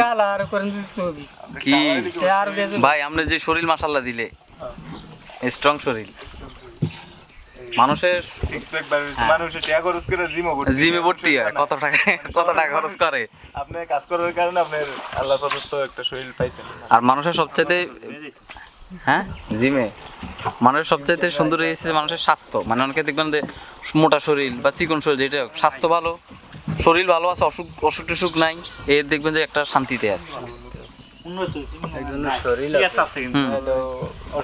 কালা আর করেন যদি ছবি। কি? আর ভাই আমরা যে শরীর দিলে। স্ট্রং শরীর। মানুষের সিক্স প্যাক মানুষের টাকা খরচ করে জিমও করতে জিমে ভর্তি হয় কত টাকা কত টাকা খরচ করে? আপনি কাজ করার কারণে আপনার আল্লাহ প্রদত্ত একটা শরীর পাইছেন। আর মানুষের সবচাইতে হ্যাঁ? জিমে মানুষের সবচাইতে সুন্দর হয়েছে মানুষের স্বাস্থ্য। মানে অনেকে দেখবেন যে মোটা শরীর বা চিকন শরীর যেটা স্বাস্থ্য ভালো শরীর ভালো আছে অসুখ অসুখ টসুখ নাই এ দেখবেন যে একটা শান্তিতে আছে।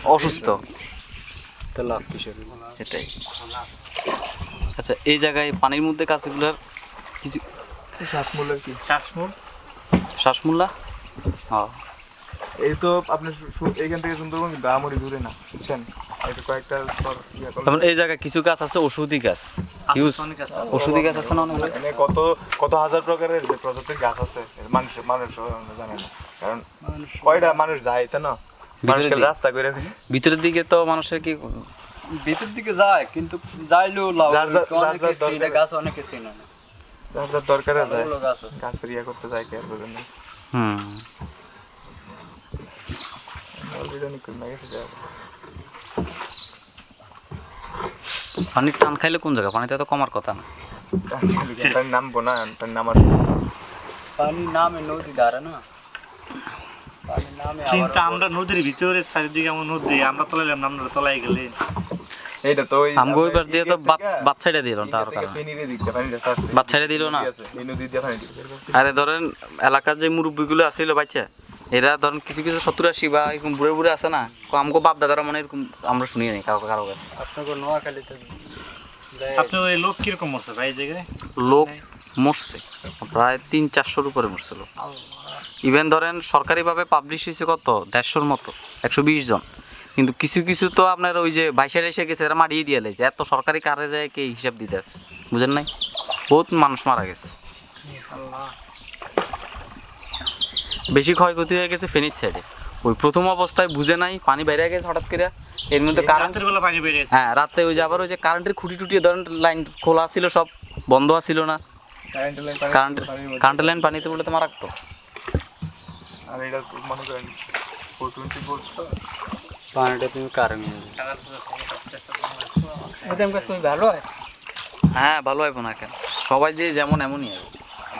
অসুস্থ। সেটাই। আচ্ছা এই জায়গায় পানির মধ্যে কাজগুলোর কিছু শ্বাসমূল্লা ও। এই তো আপনার সু- এইখান থেকে সুন্দরবন কিন্তু আমরি দূরে না বুঝছেন? কয়েকটা যেমন এই জায়গায় কিছু গাছ আছে ওষুধি গাছ। ওষুধি গাছ আছে না অনেক? কত কত হাজার প্রকারের যে প্রজাতির গাছ আছে মানুষ মানুষ জানে না। কারণ কয়টা মানুষ যায় তাই না? ভিতরের দিকে। রাস্তা করে ভিতরের দিকে তো মানুষের কি ভিতর দিকে যায় কিন্তু যাইলেও লাভ। গাছ অনেকে চিনে না। যার যার দরকারে যায় গাছের ইয়া করতে যায় কেয়ার করে না হুম। অলরেডি অনেক কমে গেছে যা পানির টান খাইলে কোন জায়গা পানিতে তো কমার কথা না নামবো না তার নামার পানি নামে নদী ধারে না কিন্তু আমরা নদীর ভিতরে চারিদিকে এমন নদী আমরা তলাইলাম না আমরা তলাই গেলে এইটা তো আমগো ওইবার দিয়ে তো বাত বাত দিল তার কারণে। বাদ ছেড়ে না? পানি। আরে ধরেন এলাকার যে মুরব্বীগুলো আছিল বাচ্চা এরা ধরেন কিছু কিছু সত্তর আশি বা এরকম বুড়ে বুড়ে আছে না তো আমগো বাপ দাদারা মানে এরকম আমরা শুনি নাই কারও কারও কাছে। আপনাকে নোয়াখালীতে আপনার লোক কীরকম মরছে ভাই জায়গায়? লোক মরছে প্রায় তিন চারশোর উপরে মরছে লোক। ইভেন ধরেন সরকারিভাবে পাবলিশ হয়েছে কত? দেড়শোর মতো একশো বিশ জন। কিন্তু কিছু কিছু তো আপনার ওই যে ভাইসার এসে গেছে এরা মারিয়ে দিয়ে লেগেছে এত সরকারি কারে যায় কে হিসাব দিতে আছে? বুঝেন নাই? বহুত মানুষ মারা গেছে। বেশি ক্ষয়ক্ষতি হয়ে গেছে ফেনিস সাইডে ওই প্রথম অবস্থায় বুঝে নাই পানি বাইরে গেছে হঠাৎ করে। এর মধ্যে কারেন্ট রাতের বেলা পানি বেরিয়েছে হ্যাঁ রাতে ওই যে আবার ওই যে কারেন্টের খুঁটি টুটি ধরেন লাইন খোলা ছিল সব বন্ধ ছিল না। কারেন্টের লাইন কারেন্ট কারেন্টের লাইন পানিতে বলে তো মারাক্ত আর এটা মনে করেন 420 ভোল্ট তো। পানিটা তুমি কারে নিয়ে ওটা আমাকে ছবি ভালো হয়? হ্যাঁ ভালো হবে না কেন সবাই যে যেমন এমনই হবে